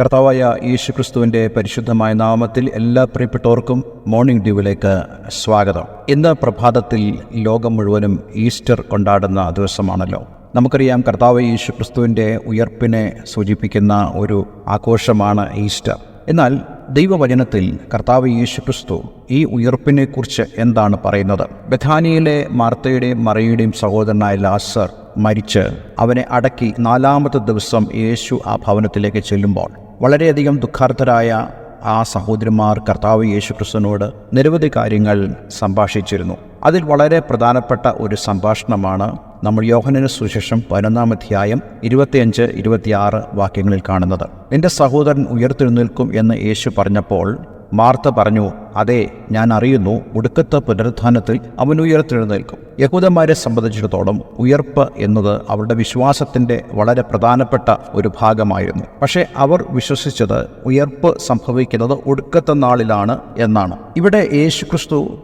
കർത്താവായ യേശു ക്രിസ്തുവിന്റെ പരിശുദ്ധമായ നാമത്തിൽ എല്ലാ പ്രിയപ്പെട്ടവർക്കും മോർണിംഗ് ഡ്യൂവിലേക്ക് സ്വാഗതം. ഇന്ന് പ്രഭാതത്തിൽ ലോകം മുഴുവനും ഈസ്റ്റർ കൊണ്ടാടുന്ന ദിവസമാണല്ലോ. നമുക്കറിയാം കർത്താവ് യേശു ക്രിസ്തുവിന്റെ ഉയർപ്പിനെ സൂചിപ്പിക്കുന്ന ഒരു ആഘോഷമാണ് ഈസ്റ്റർ. എന്നാൽ ദൈവവചനത്തിൽ കർത്താവ് യേശു ക്രിസ്തു ഈ ഉയർപ്പിനെക്കുറിച്ച് എന്താണ് പറയുന്നത്? ബഥാനിയിലെ മാർത്തയുടെയും മറിയുടെയും സഹോദരനായ ലാസർ മരിച്ച് അവനെ അടക്കി നാലാമത്തെ ദിവസം യേശു ആ ഭവനത്തിലേക്ക് ചെല്ലുമ്പോൾ വളരെയധികം ദുഃഖാർത്ഥരായ ആ സഹോദരിമാർ കർത്താവ് യേശു ക്രിസ്തുവിനോട് നിരവധി കാര്യങ്ങൾ സംഭാഷിച്ചിരുന്നു. അതിൽ വളരെ പ്രധാനപ്പെട്ട ഒരു സംഭാഷണമാണ് നമ്മൾ യോഹനന് സുശേഷം പതിനൊന്നാം അധ്യായം ഇരുപത്തിയഞ്ച് ഇരുപത്തിയാറ് വാക്യങ്ങളിൽ കാണുന്നത്. നിന്റെ സഹോദരൻ ഉയർത്തെഴുന്നേൽക്കും എന്ന് യേശു പറഞ്ഞപ്പോൾ മാർത്ത പറഞ്ഞു അതെ ഞാൻ അറിയുന്നു ഒടുക്കത്തെ പുനരുത്ഥാനത്തിൽ അവൻ ഉയർത്തെഴുന്നേൽക്കും. യഹൂദന്മാരെ സംബന്ധിച്ചിടത്തോളം ഉയർപ്പ് എന്നത് അവരുടെ വിശ്വാസത്തിന്റെ വളരെ പ്രധാനപ്പെട്ട ഒരു ഭാഗമായിരുന്നു. പക്ഷേ അവർ വിശ്വസിച്ചത് ഉയർപ്പ് സംഭവിക്കുന്നത് ഒടുക്കത്തെ നാളിലാണ് എന്നാണ്. ഇവിടെ യേശുക്രിസ്തു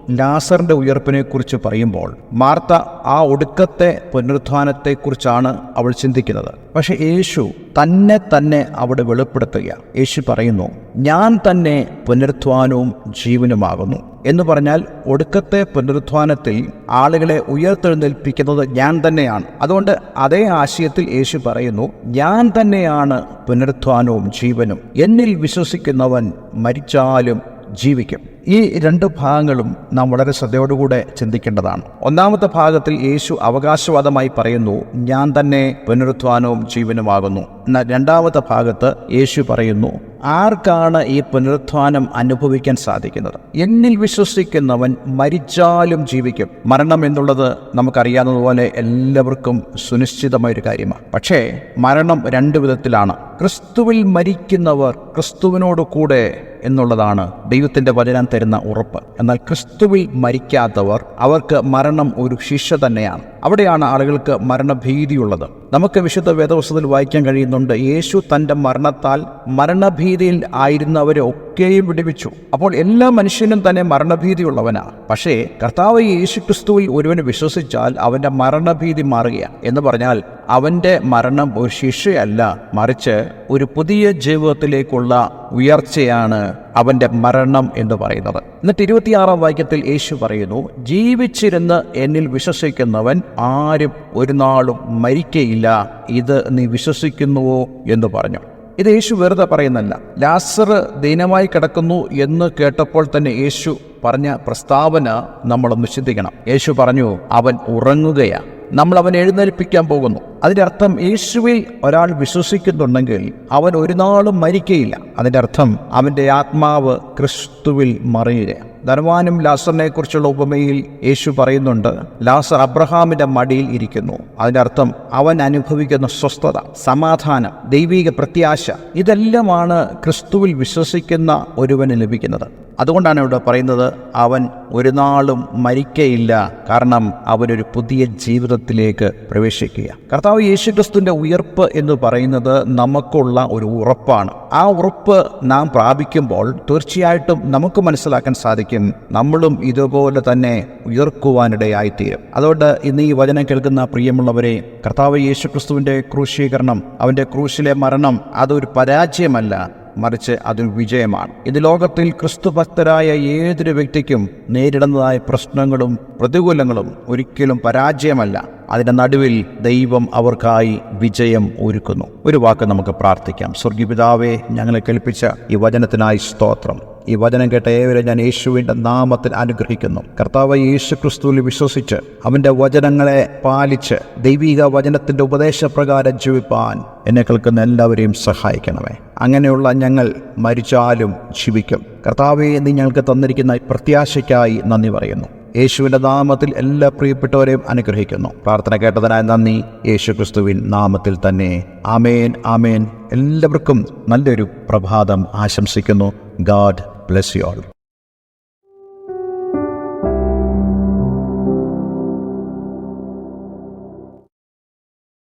ഉയർപ്പിനെ കുറിച്ച് പറയുമ്പോൾ മാർത്ത ആ ഒടുക്കത്തെ പുനരുത്ഥാനത്തെക്കുറിച്ചാണ് അവൾ ചിന്തിക്കുന്നത്. പക്ഷേ യേശു തന്നെ തന്നെ അവിടെ വെളിപ്പെടുത്തുക. യേശു പറയുന്നു ഞാൻ തന്നെ പുനരുത്ഥാനവും ജീവനുമാകുന്നു. എന്ന് പറഞ്ഞാൽ ഒടുക്കത്തെ പുനരുത്ഥാനത്തിൽ ആളുകളെ ഉയർത്തെഴുന്നേൽപ്പിക്കുന്നത് ഞാൻ തന്നെയാണ്. അതുകൊണ്ട് അതേ ആശയത്തിൽ യേശു പറയുന്നു ഞാൻ തന്നെയാണ് പുനരുത്ഥാനവും ജീവനും. എന്നിൽ വിശ്വസിക്കുന്നവൻ മരിച്ചാലും ജീവിക്കും. ഈ രണ്ട് ഭാഗങ്ങളും നാം വളരെ ശ്രദ്ധയോടുകൂടെ ചിന്തിക്കേണ്ടതാണ്. ഒന്നാമത്തെ ഭാഗത്തിൽ യേശു അവകാശവാദമായി പറയുന്നു ഞാൻ തന്നെ പുനരുത്ഥാനവും ജീവനുമാകുന്നു. എന്നാൽ രണ്ടാമത്തെ ഭാഗത്ത് യേശു പറയുന്നു ആർക്കാണ് ഈ പുനരുത്ഥാനം അനുഭവിക്കാൻ സാധിക്കുന്നത്? എന്നിൽ വിശ്വസിക്കുന്നവൻ മരിച്ചാലും ജീവിക്കും. മരണം എന്നുള്ളത് നമുക്കറിയാവുന്നതുപോലെ എല്ലാവർക്കും സുനിശ്ചിതമായ ഒരു കാര്യമാണ്. പക്ഷേ മരണം രണ്ട് വിധത്തിലാണ്. ക്രിസ്തുവിൽ മരിക്കുന്നവർ ക്രിസ്തുവിനോട് കൂടെ എന്നുള്ളതാണ് ദൈവത്തിന്റെ വചനം തരുന്ന ഉറപ്പ്. എന്നാൽ ക്രിസ്തുവിൽ മരിക്കാത്തവർ അവർക്ക് മരണം ഒരു ശിക്ഷ തന്നെയാണ്. അവിടെയാണ് ആളുകൾക്ക് മരണഭീതിയുള്ളത്. നമുക്ക് വിശുദ്ധ വേദവസ്തുത്തിൽ വായിക്കാൻ കഴിയുന്നുണ്ട് യേശു തന്റെ മരണത്താൽ മരണഭീതിയിൽ ആയിരുന്നവരെ ഒക്കെയും വിടിവിച്ചു. അപ്പോൾ എല്ലാ മനുഷ്യനും തന്നെ മരണഭീതിയുള്ളവനാ. പക്ഷേ കർത്താവ് യേശു ക്രിസ്തുവിൽ ഒരുവന് വിശ്വസിച്ചാൽ അവന്റെ മരണഭീതി മാറുകയാണ് എന്ന് പറഞ്ഞാൽ അവന്റെ മരണം ഒരു ശിക്ഷയല്ല മറിച്ച് ഒരു പുതിയ ജീവിതത്തിലേക്കുള്ള ഉയർച്ചയാണ് അവന്റെ മരണം എന്ന് പറയുന്നത്. എന്നിട്ട് ഇരുപത്തിയാറാം വാക്യത്തിൽ യേശു പറയുന്നു ജീവിച്ചിരുന്ന് എന്നിൽ വിശ്വസിക്കുന്നവൻ ആരും ഒരു നാളും മരിക്കയില്ല. ഇത് നീ വിശ്വസിക്കുന്നുവോ? എന്ന് പറഞ്ഞു. ഇത് യേശു വെറുതെ പറയുന്നല്ല ലാസർ ദീനമായി കിടക്കുന്നു എന്ന് കേട്ടപ്പോൾ തന്നെ യേശു പറഞ്ഞ പ്രസ്താവന നമ്മളൊന്ന് ചിന്തിക്കണം യേശു പറഞ്ഞു അവൻ ഉറങ്ങുകയാണ് നമ്മൾ അവൻ എഴുന്നേൽപ്പിക്കാൻ പോകുന്നു. അതിന്റെ അർത്ഥം യേശുവിൽ ഒരാൾ വിശ്വസിക്കുന്നുണ്ടെങ്കിൽ അവൻ ഒരു നാളും മരിക്കയില്ല. അതിന്റെ അർത്ഥം അവന്റെ ആത്മാവ് ക്രിസ്തുവിൽ മറിയുകയാണ്. ധനവാനും ലാസറിനെ കുറിച്ചുള്ള ഉപമയിൽ യേശു പറയുന്നുണ്ട് ലാസർ അബ്രഹാമിന്റെ മടിയിൽ ഇരിക്കുന്നു. അതിന്റെ അർത്ഥം അവൻ അനുഭവിക്കുന്ന സ്വസ്ഥത സമാധാനം ദൈവിക പ്രത്യാശ ഇതെല്ലാമാണ് ക്രിസ്തുവിൽ വിശ്വസിക്കുന്ന ഒരുവന് ലഭിക്കുന്നത്. അതുകൊണ്ടാണ് ഇവിടെ പറയുന്നത് അവൻ ഒരു നാളും മരിക്കയില്ല. കാരണം അവനൊരു പുതിയ ജീവിതത്തിലേക്ക് പ്രവേശിക്കുക. കർത്താവ് യേശുക്രിസ്തുവിന്റെ ഉയർപ്പ് എന്ന് പറയുന്നത് നമുക്കുള്ള ഒരു ഉറപ്പാണ്. ആ ഉറപ്പ് നാം പ്രാപിക്കുമ്പോൾ തീർച്ചയായിട്ടും നമുക്ക് മനസ്സിലാക്കാൻ സാധിക്കും നമ്മളും ഇതുപോലെ തന്നെ ഉയർക്കുവാനിടയായിത്തീരും. അതുകൊണ്ട് ഇന്ന് ഈ വചനം കേൾക്കുന്ന പ്രിയമുള്ളവരെ കർത്താവ് യേശുക്രിസ്തുവിന്റെ ക്രൂശീകരണം അവന്റെ ക്രൂശിലെ മരണം അതൊരു പരാജയമല്ല. മറിച്ച് അതൊരു വിജയമാണ്. ഇത് ലോകത്തിൽ ക്രിസ്തുഭക്തരായ ഏതൊരു വ്യക്തിക്കും നേരിടുന്നതായ പ്രശ്നങ്ങളും പ്രതികൂലങ്ങളും ഒരിക്കലും പരാജയമല്ല. അതിന്റെ നടുവിൽ ദൈവം അവർക്കായി വിജയം ഒരുക്കുന്നു. ഒരു വാക്ക് നമുക്ക് പ്രാർത്ഥിക്കാം. സ്വർഗീപിതാവെ ഞങ്ങളെ കേൾപ്പിച്ച ഈ വചനത്തിനായി സ്തോത്രം. ഈ വചനം കേട്ട ഏവരെ ഞാൻ യേശുവിന്റെ നാമത്തിൽ അനുഗ്രഹിക്കുന്നു. കർത്താവ് യേശു ക്രിസ്തുവിൽ വിശ്വസിച്ച് അവന്റെ വചനങ്ങളെ പാലിച്ച് ദൈവിക വചനത്തിന്റെ ഉപദേശപ്രകാരം ജീവിപ്പാൻ എന്നെ കേൾക്കുന്ന എല്ലാവരെയും സഹായിക്കണമേ. അങ്ങനെയുള്ള ഞങ്ങൾ മരിച്ചാലും ജീവിക്കും. കർത്താവെ നീ ഞങ്ങൾക്ക് തന്നിരിക്കുന്ന പ്രത്യാശയ്ക്കായി നന്ദി പറയുന്നു. യേശുവിന്റെ നാമത്തിൽ എല്ലാ പ്രിയപ്പെട്ടവരെയും അനുഗ്രഹിക്കുന്നു. പ്രാർത്ഥന കേട്ടതിനായി നന്ദി. യേശു ക്രിസ്തുവിൻ നാമത്തിൽ തന്നെ. ആമേൻ ആമേൻ. എല്ലാവർക്കും നല്ലൊരു പ്രഭാതം ആശംസിക്കുന്നു. God bless you all.